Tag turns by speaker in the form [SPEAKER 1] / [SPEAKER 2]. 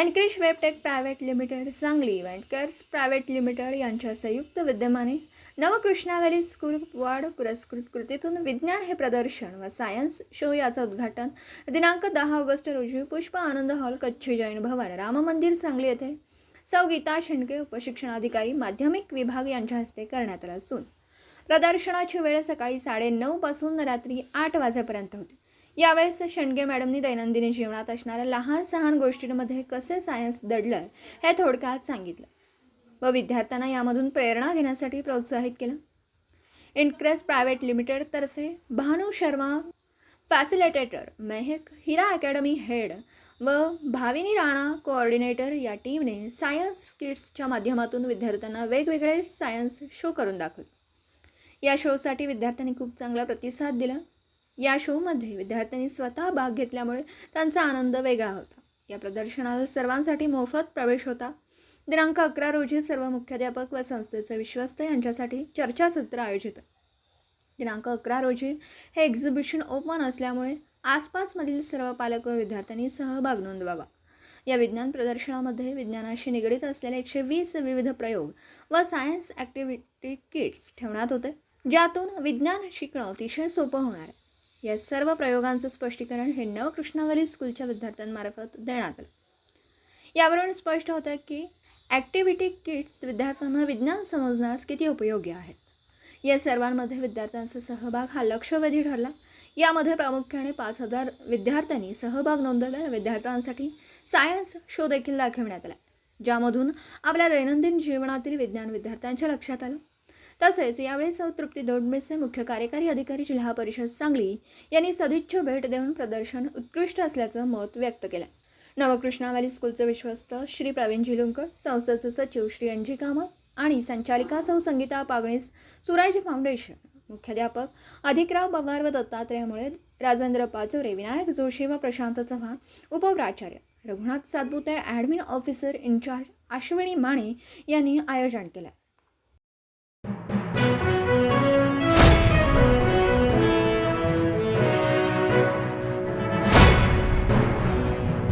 [SPEAKER 1] एनक्रिश वेबटेक private limited Sangli event cares private limited यांच्या संयुक्त विद्यमाने नवकृष्णा व्हॅली स्कूल वार्ड पुरस्कृत कृतीतून विज्ञान हे प्रदर्शन व सायन्स शो याचं उद्घाटन दिनांक दहा ऑगस्ट रोजी पुष्प आनंद हॉल कच्छ जैन भवन राम मंदिर सांगली येथे. सौ गीता शेंडके उपशिक्षणाधिकारी माध्यमिक विभाग यांच्या हस्ते करण्यात आला असून प्रदर्शनाची वेळ सकाळी साडेनऊपासून रात्री आठ वाजेपर्यंत होती. यावेळेस शेंडगे मॅडमनी दैनंदिन जीवनात असणाऱ्या लहान सहान गोष्टींमध्ये कसे सायन्स दडलं हे थोडक्यात सांगितलं. व विद्यार्थ्यांना यामधून प्रेरणा घेण्यासाठी प्रोत्साहित केलं. Increase private लिमिटेडतर्फे Bhanu Sharma facilitator Mehak Heera academy head व भाविनी राणा कोऑर्डिनेटर या टीमने सायन्स किट्सच्या माध्यमातून विद्यार्थ्यांना वेगवेगळे सायन्स शो करून दाखवले. या शोसाठी विद्यार्थ्यांनी खूप चांगला प्रतिसाद दिला. या शोमध्ये विद्यार्थ्यांनी स्वतः भाग घेतल्यामुळे त्यांचा आनंद वेगळा होता. या प्रदर्शनाला सर्वांसाठी मोफत प्रवेश होता. दिनांक अकरा रोजी सर्व मुख्याध्यापक व संस्थेचे विश्वस्त यांच्यासाठी चर्चासत्र आयोजित. दिनांक अकरा रोजी हे एक्झिबिशन ओपन असल्यामुळे आसपासमधील सर्व पालक व विद्यार्थ्यांनी सहभाग नोंदवावा. या विज्ञान प्रदर्शनामध्ये विज्ञानाशी निगडीत असलेले एकशे वीस विविध प्रयोग व सायन्स ॲक्टिव्हिटी किट्स ठेवण्यात होते. ज्यातून विज्ञान शिकणं अतिशय सोपं होणार आहे. या सर्व प्रयोगांचं स्पष्टीकरण हे नवकृष्णावरी स्कूलच्या विद्यार्थ्यांमार्फत देण्यात आलं. यावरून स्पष्ट होतं की ॲक्टिव्हिटी किट्स विद्यार्थ्यांना विज्ञान समजण्यास किती उपयोगी आहेत. या सर्वांमध्ये विद्यार्थ्यांचा सहभाग हा लक्षवेधी ठरला. यामध्ये प्रामुख्याने पाच हजार विद्यार्थ्यांनी सहभाग नोंदवला. विद्यार्थ्यांसाठी सायन्स शो देखील दाखवण्यात आला. ज्यामधून आपल्या दैनंदिन जीवनातील विज्ञान विद्यार्थ्यांच्या लक्षात आलं. तसेच यावेळी सौ तृप्ती दोडमेचे मुख्य कार्यकारी अधिकारी जिल्हा परिषद सांगली यांनी सदिच्छ भेट देऊन प्रदर्शन उत्कृष्ट असल्याचं मत व्यक्त केलं. नवकृष्णा व्हॅली स्कूलचे विश्वस्त श्री प्रवीण जिलुंकर संस्थेचे सचिव श्री अंजी कामत आणि संचालिका सौ संगीता पागणीस सुराज फाउंडेशन मुख्याध्यापक अधिकराव पवार व दत्तात्रयामुळे राजेंद्र पाचोरे विनायक जोशी व Prashant Chavan उपप्राचार्य Raghunath Satpute admin officer incharge Ashwini Mane यांनी आयोजन केलं.